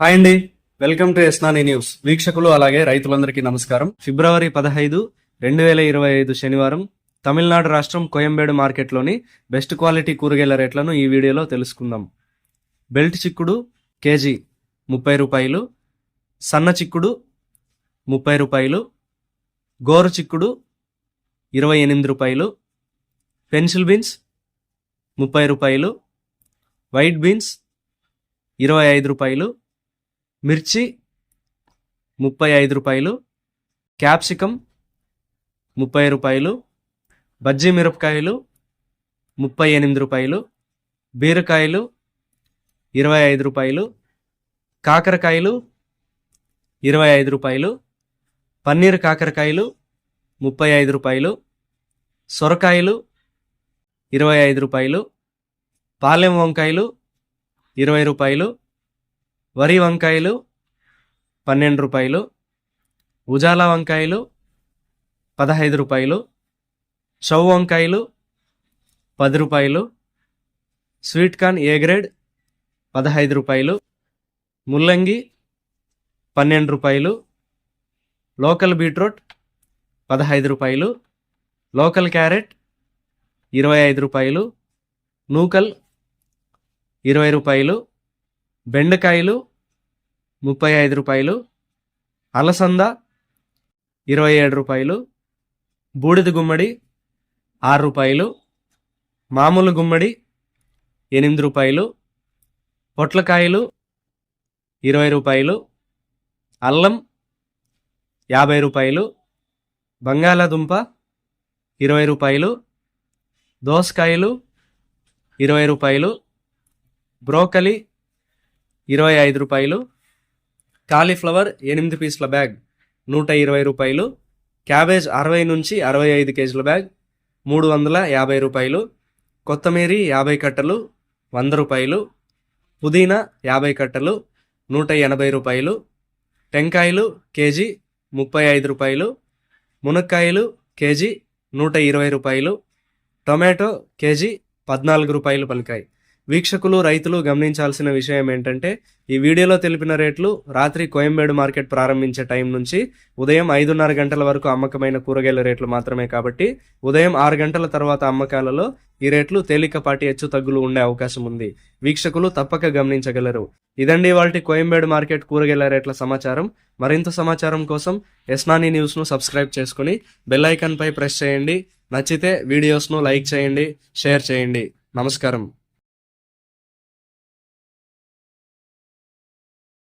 Hi అండి. Welcome to ఎస్నాని news. వీక్షకులు అలాగే రైతులందరికీ నమస్కారం. ఫిబ్రవరి పదహైదు రెండు వేల ఇరవై ఐదు శనివారం తమిళనాడు రాష్ట్రం కోయంబేడు మార్కెట్లోని బెస్ట్ క్వాలిటీ కూరగాయల రేట్లను ఈ వీడియోలో తెలుసుకుందాం. బెల్ట్ చిక్కుడు కేజీ ముప్పై రూపాయలు సన్న చిక్కుడు ముప్పై రూపాయలు గోరు చిక్కుడు ఇరవై ఎనిమిది రూపాయలు పెన్సిల్ బీన్స్ ముప్పై రూపాయలు వైట్ బీన్స్ ఇరవై ఐదు రూపాయలు మిర్చి ముప్పై ఐదు రూపాయలు క్యాప్సికం ముప్పై రూపాయలు బజ్జీ మిరపకాయలు ముప్పై ఎనిమిది రూపాయలు బీరకాయలు ఇరవై ఐదు రూపాయలు కాకరకాయలు ఇరవై ఐదు రూపాయలు పన్నీర్ కాకరకాయలు ముప్పై ఐదు రూపాయలు సొరకాయలు ఇరవై ఐదు రూపాయలు పాలెం వంకాయలు ఇరవై రూపాయలు వరి వంకాయలు పన్నెండు రూపాయలు ఉజాలా వంకాయలు పదహైదు రూపాయలు చౌ వంకాయలు పది రూపాయలు స్వీట్ కార్న్ ఏ గ్రేడ్ పదహైదు రూపాయలు ముల్లంగి పన్నెండు రూపాయలు లోకల్ బీట్రూట్ పదహైదు రూపాయలు లోకల్ క్యారెట్ ఇరవై ఐదు రూపాయలు నూకల్ ఇరవై రూపాయలు బెండకాయలు ముప్పై ఐదు రూపాయలు అలసంద ఇరవై ఏడు రూపాయలు బూడిద గుమ్మడి ఆరు రూపాయలు మామూలు గుమ్మడి ఎనిమిది రూపాయలు పొట్లకాయలు ఇరవై రూపాయలు అల్లం యాభై రూపాయలు బంగాళాదుంప ఇరవై రూపాయలు దోసకాయలు ఇరవై రూపాయలు బ్రోకలి ఇరవై ఐదు రూపాయలు. కాలీఫ్లవర్ ఎనిమిది పీసుల బ్యాగ్ నూట ఇరవై రూపాయలు. క్యాబేజ్ అరవై నుంచి అరవై ఐదు కేజీల బ్యాగ్ మూడు వందల యాభై రూపాయలు. కొత్తమీరి యాభై కట్టలు వంద రూపాయలు. పుదీనా యాభై కట్టలు నూట ఎనభై రూపాయలు. టెంకాయలు కేజీ ముప్పై ఐదు రూపాయలు. మునక్కాయలు కేజీ నూట ఇరవై రూపాయలు. టొమాటో కేజీ పద్నాలుగు రూపాయలు పలికాయి. వీక్షకులు రైతులు గమనించాల్సిన విషయం ఏంటంటే ఈ వీడియోలో తెలిపిన రేట్లు రాత్రి కోయంబేడు మార్కెట్ ప్రారంభించే టైం నుంచి ఉదయం ఐదున్నర గంటల వరకు అమ్మకమైన కూరగాయల రేట్లు మాత్రమే కాబట్టి ఉదయం ఆరు గంటల తర్వాత అమ్మకాలలో ఈ రేట్లు తేలికపాటి హెచ్చు తగ్గులు ఉండే అవకాశం ఉంది. వీక్షకులు తప్పక గమనించగలరు. ఇదండి వాళ్ళ కోయంబేడు మార్కెట్ కూరగాయల రేట్ల సమాచారం. మరింత సమాచారం కోసం ఎస్నాని న్యూస్ను సబ్స్క్రైబ్ చేసుకుని బెల్ ఐకాన్పై ప్రెస్ చేయండి. నచ్చితే వీడియోస్ను లైక్ చేయండి షేర్ చేయండి. నమస్కారం.